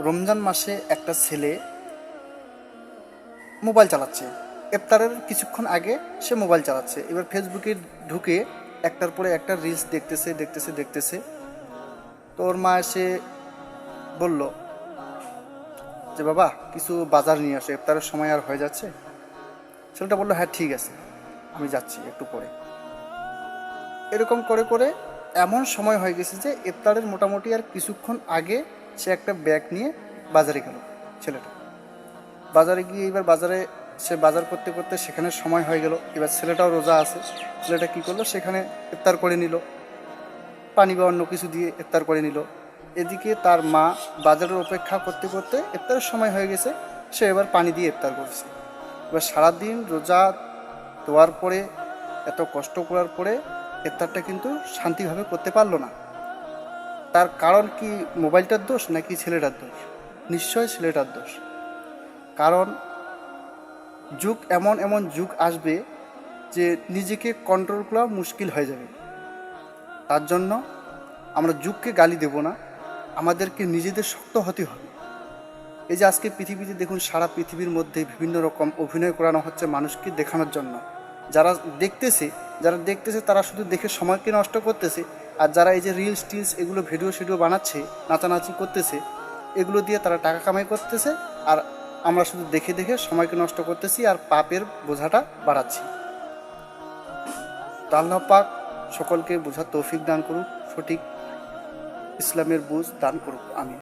রমজান মাসে একটা ছেলে মোবাইল চালাচ্ছে। ইফতারের কিছুক্ষণ আগে সে মোবাইল চালাচ্ছে। এবার ফেসবুকে ঢুকে একটার পরে একটা রিলস দেখতেছে দেখতেছে দেখতেছে। তো ওর মা এসে বলল যে, বাবা, কিছু বাজার নিয়ে আসো। ইফতারের সময় আর হয়ে যাচ্ছে? ছেলেটা বলল হ্যাঁ ঠিক আছে। আমি যাচ্ছি একটু পরে। এরকম করে করে এমন সময় হয়ে গেছে যে, ইফতারের মোটামুটি আর কিছুক্ষণ আগে সে একটা ব্যাগ নিয়ে বাজারে গেল ছেলেটা। বাজারে গিয়ে এবার বাজারে সে বাজার করতে করতে সেখানে সময় হয়ে গেল। এবার ছেলেটাও রোজা আছে। ছেলেটা কী করল? সেখানে ইফতার করে নিল। পানি বা অন্য কিছু দিয়ে ইফতার করে নিল। এদিকে তার মা বাজারের অপেক্ষা করতে করতে ইফতারের সময় হয়ে গেছে। সে এবার পানি দিয়ে ইফতার করছে। এবার সারাদিন রোজা দেওয়ার পরে, এত কষ্ট করার পরে ইফতারটা কিন্তু শান্তিভাবে করতে পারল না। তার কারণ কি মোবাইলটার দোষ নাকি ছেলেটার দোষ? নিশ্চয় ছেলেটার দোষ। কারণ যুগ এমন এমন যুগ আসবে যে নিজেকে কন্ট্রোল করা মুশকিল হয়ে যাবে। তার জন্য আমরা যুগকে গালি দেব না, আমাদেরকে নিজেদের শক্ত হতে হবে। এই যে আজকে পৃথিবীতে দেখুন, সারা পৃথিবীর মধ্যে বিভিন্ন রকম অভিনয় করানো হচ্ছে মানুষকে দেখানোর জন্য। যারা দেখতেছে যারা দেখতেছে তারা শুধু দেখে সময়কে নষ্ট করতেছে, আর যারা এই যে রিলস টিলস এগুলো ভিডিও শিডিও বানাচ্ছে, নাচানাচি করতেছে, এগুলো দিয়ে তারা টাকা কামাই করতেছে, আর আমরা শুধু দেখে দেখে সময়কে নষ্ট করতেছি আর পাপের বোঝাটা বাড়াচ্ছি। আল্লাহ পাক সকলকে বোঝার তৌফিক দান করুক, সঠিক ইসলামের বুঝ দান করুক আমি